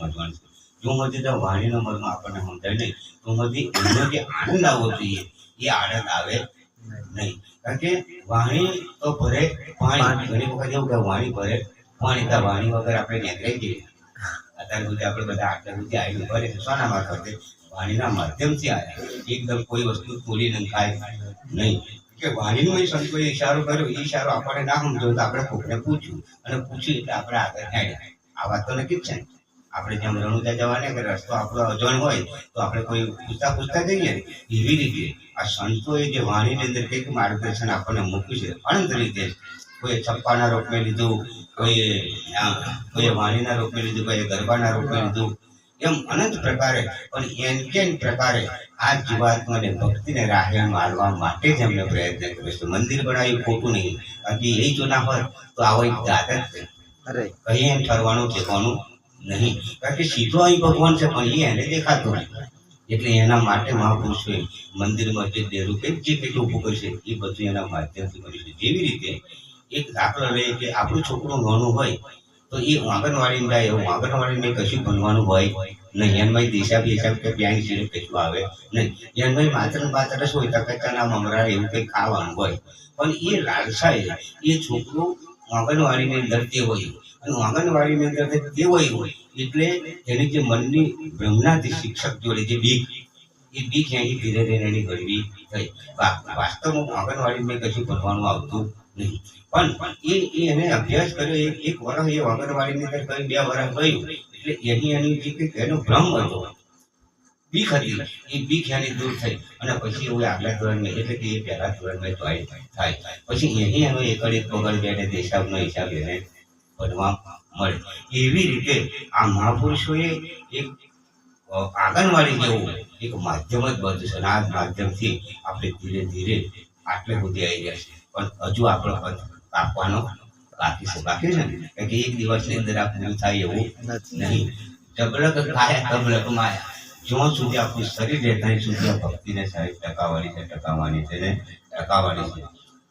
સમજવાનું જો મધી તો વાણીનો મનમાં આપણને સમજાય નહીં તો મધી એનો જે આનંદ આવવો જોઈએ એ આનંદ આવે નહીં. કારણ કે વાણી તો ભરે પાણી. ઘણી વખત એવું કે વાણી ભરે પાણી. તો વાણી વગર આપણે નીકળી જઈએ અત્યાર સુધી આપણે બધા આટલા સુધી આવીને ભરે શાના મારફતે વાણીના માધ્યમથી આવે એકદમ કોઈ વસ્તુ તોડીને ખાય નહીં. કે વાણીનો એ સંતોએ ઈશારો કર્યો એ ઈશારો આપણને ના સમજો તો આપણે કોઈને પૂછ્યું. અને પૂછ્યું એટલે આપણે આગળ હેડ્યા આ વાત તો નક્કી જ છે. ને આપણે જેમ રણુદા જવાને કે રસ્તો આપણો અજાણ હોય તો આપણે કોઈ પૂછતા પૂછતા જઈએ એવી રીતે આ સંતોએ જે વાણીની અંદર કંઈક માર્ગદર્શન આપણને મૂક્યું છે અનંત રીતે કોઈ છપ્પાના રૂપમાં લીધું કોઈ કોઈ વાણીના રૂપમાં લીધું કોઈ ગરબાના રૂપમાં લીધું એમ અનંત પ્રકારે પણ એન કેન પ્રકારે આ જીવાત્માને ભક્તિને રાહે મારવા માટે જ એમને પ્રયત્ન કર્યો છે. મંદિર બનાવ્યું ખોટું નહીં બાકી એ જો ના હોય તો આવો એક દાદ જ છે. અરે. એમ ઠરવાનું ઠેકવાનું નહીં. કારણ કે સીધો અહીં ભગવાન છે, પણ એ એને દેખાતો નહીં. એટલે એના માટે મહાપુરુષોએ મંદિર મસ્જિદ દેરું કે જે કંઈક ઊભું કરશે એ બધું એના માધ્યમથી કર્યું છે. જેવી રીતે એક દાખલો લઈએ કે આપણું છોકરું નાનું હોય, તો એ આંગણવાડીમાં જાય એવું આંગણવાડીને કશું ભણવાનું હોય નહીં. એનમાં દિશા હિસાબ કે પ્યાંગ સિરપ કશું આવે નહીં. એનમાં માત્ર માત્ર હોય તકચાના મમરા એવું કંઈક ખાવાનું હોય. પણ એ લાલસાએ એ છોકરું આંગણવાડીની અંદર તે હોય. અને આંગણવાડીની અંદર તે હોય, એટલે એની જે મનની બ્રહ્મનાથી શિક્ષક જોડે જે બીક, એ બીક એની ધીરે ધીરે એની ઘડવી થઈ. વાસ્તવમાં આંગણવાડી આંગણવાડીમાં કશું ભણવાનું આવતું નહીં. પણ એ એ એને અભ્યાસ કર્યો એક વર્ષ એ આંગણવાડીની અંદર કઈ બે વર્ષ ગયું, એટલે એની એની જે કંઈક એનો ભ્રમ હતો, બીક હતી, એ બીક એની દૂર થઈ. અને પછી એવું આગલા ધોરણમાં, એટલે કે એ પહેલા ધોરણમાં થાય. પછી એની એનો એક પગડ બેઠે દેશાબનો હિસાબ એને ભણવા મળે. એવી રીતે આ મહાપુરુષોએ એક આંગણવાડી જેવું એક માધ્યમ જ બન્યું છે. અને આ માધ્યમથી આપણે ધીરે ધીરે આટલે સુધી આવી ગયા છે પણ હજુ આપણો પદ કાપવાનો બાકી છે. બાકી છે ને? કારણ કે એક દિવસની અંદર આ પૂરું થાય એવું નથી. નહીં. જબરક કાયા તબલક માયા. જ્યાં સુધી આપણું શરીર રહે ત્યાં સુધી આ ભક્તિને સારી ટકાવાની છે ટકાવવાની છે ને? ટકાવાની છે.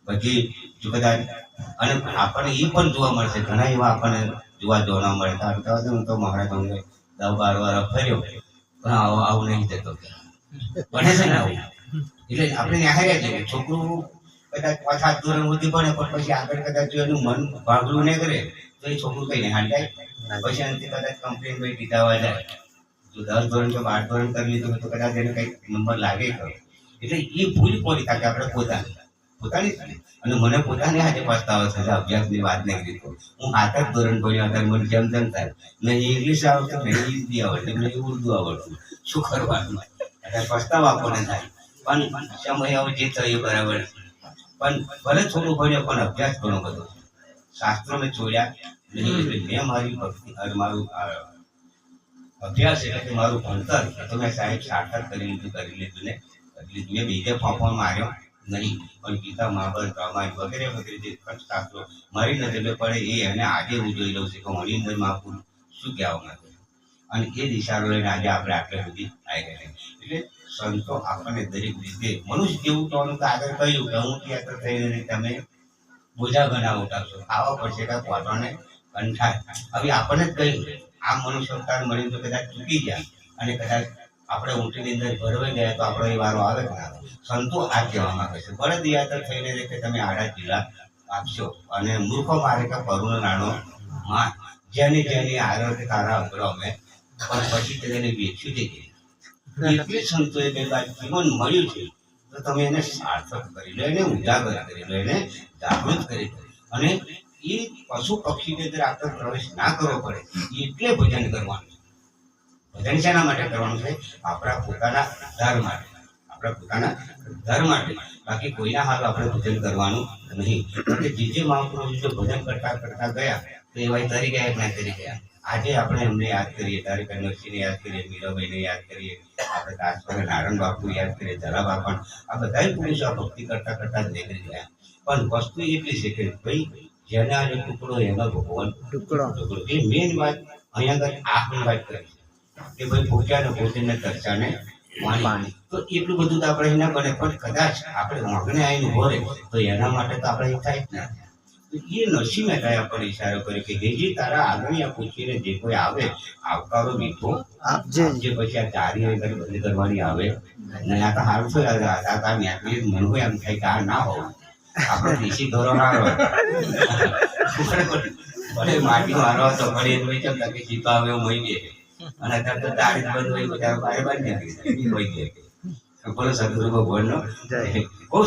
બધી જો કદાચ, અને આપણને એ પણ જોવા મળશે, ઘણા એવા આપણને જોવા જોવા મળે કે હું તો મહારાજ અમને દસ બાર વાર ફર્યો. પણ આવું નહીં થતો. બને છે ને આવું? એટલે આપણે નિહાળ્યા જોઈએ. છોકરું કદાચ સાત ધોરણ સુધી ભણે, પણ પછી આગળ કદાચ જો એનું મન ભાગલું નહીં કરે, તો એ છોકરું કઈ નહીં જાય પછી અંતે કદાચ કમ્પ્લેન ભાઈ દીધા હોય જાય. જો દસ ધોરણ કે બાર ધોરણ કરી લીધું તો કદાચ એને કઈ નંબર લાગે ખરો. એટલે એ ભૂલ કોની થાય આપણે પોતાની. પોતાની અને મને પોતાને આજે પસ્તાવો થશે અભ્યાસની વાત નહીં કરી હું હાથ જ ધોરણ ભણ્યો હતા મને જેમ થાય. નહીં ઇંગ્લિશ આવડતું નહીં હિન્દી આવડતું નહીં ઉર્દુ આવડતું. શું કરવાનું? એટલે પસ્તાવ આપણને થાય. પણ સમય હવે જે થયો બરાબર. પણ ભલે થોડું ભણ્યો, પણ અભ્યાસ ઘણો બધો. શાસ્ત્રો મેં છોડ્યા નહીં મેં મારી ભક્તિ મારું અભ્યાસ એટલે કે મારું ભણતર. તો મેં સાહેબ સાર્થક કરી લીધું કરી લીધું ને. લીધું મેં બીજે ફોફો માર્યો નહીં. પણ ગીતા, મહાભારત, રામાયણ વગેરે વગેરે જે શાસ્ત્રો મારી નજરે પડે એ એને આજે હું જોઈ લઉં છું કે હું અંદર શું કહેવા માંગે અને એ દિશા લઈને આજે આપણે આટલે સુધી આવી ગયા એટલે સંતો આપણને દરેક રીતે મનુષ્ય જેવું તો આગળ કહ્યું કે હું ત્યાં થઈને તમે બોજા ઘણા ઉઠાવશો. આવા પડશે કે પોતાને કંઠાય હવે આપણને જ કહ્યું આ મનુષ્ય અવતાર મળ્યું તો કદાચ ચૂકી જાય અને કદાચ આપણે ઊંટીની અંદર ભરવાઈ ગયા તો આપણો એ વારો આવે કે? સંતો આ કહેવા માંગે છે. બળદ યાત્રા થઈને કે તમે આડા જિલ્લા આપશો અને મૂર્ખો મારે કે પરુણ નાનો માં જેની જેની આરોગ્ય તારા અગ્ર અમે પણ પછી તેને વેચ્યું છે એટલે સંતોએ બાજુ જીવન મળ્યું છે તો તમે એને સાર્થક કરી લો, એને ઉજાગર કરી લો, એને જાગૃત કરી લો. અને એ પશુ પક્ષીની અંદર આપણે પ્રવેશ ના કરવો પડે એટલે ભજન કરવાનું છે. ભજન શેના માટે કરવાનું છે? આપણા પોતાના ધર્મ માટે આપણા પોતાના ધર્મ માટે બાકી કોઈના હાલ આપણે ભજન કરવાનું નહીં. એટલે જે જે મહાપુરુષો જો ભજન કરતા કરતા ગયા તો એવા તરી ગયા કે તરી ગયા? આજે આપણે એમને યાદ કરીએ તારીખ નરસિંહને યાદ કરીએ મીરાબાઈને યાદ કરીએ આપણે દાસપરે નારાયણ બાપુ યાદ કરીએ ધરાબા બાપા આ બધા પુરુષો આ ભક્તિ કરતા કરતા જ નીકળી ગયા. પણ વસ્તુ એટલી છે કે ભાઈ જેને આજે ટુકડો એમાં ભગવાન ટુકડો. ટુકડો. એ મેઇન વાત અહીંયા આગળ આખની વાત કરી કે ભાઈ ને ભોજન ને તરસાને પાણી. તો એટલું બધું તો આપણે ના બને. પણ કદાચ આપણે વાંગણે આવીને ઊભો તો એના માટે તો આપણે થાય જ ના. એ નરસિંહ મહેતાએ આપણને ઈશારો કર્યો કે હેજી તારા આગળિયા પૂછીને જે કોઈ આવે આવકારો મીઠો આપજે જે પછી આ હોય કરી બધી કરવાની આવે. ને આ તો હારું છે આ આ આ મન હોય એમ થાય કે આ ના હોવું. આપણો દેશી ધોરણ હોય. ભલે માટી મારવા તો ભલે એ ભાઈ ચમ કે સીધો આવે એવું મળી અને અત્યારે તો દાઢી જ બંધ હોય બધા બારે બાર નીકળી કે બોલો સદગુરુ ભગવાનનો. બહુ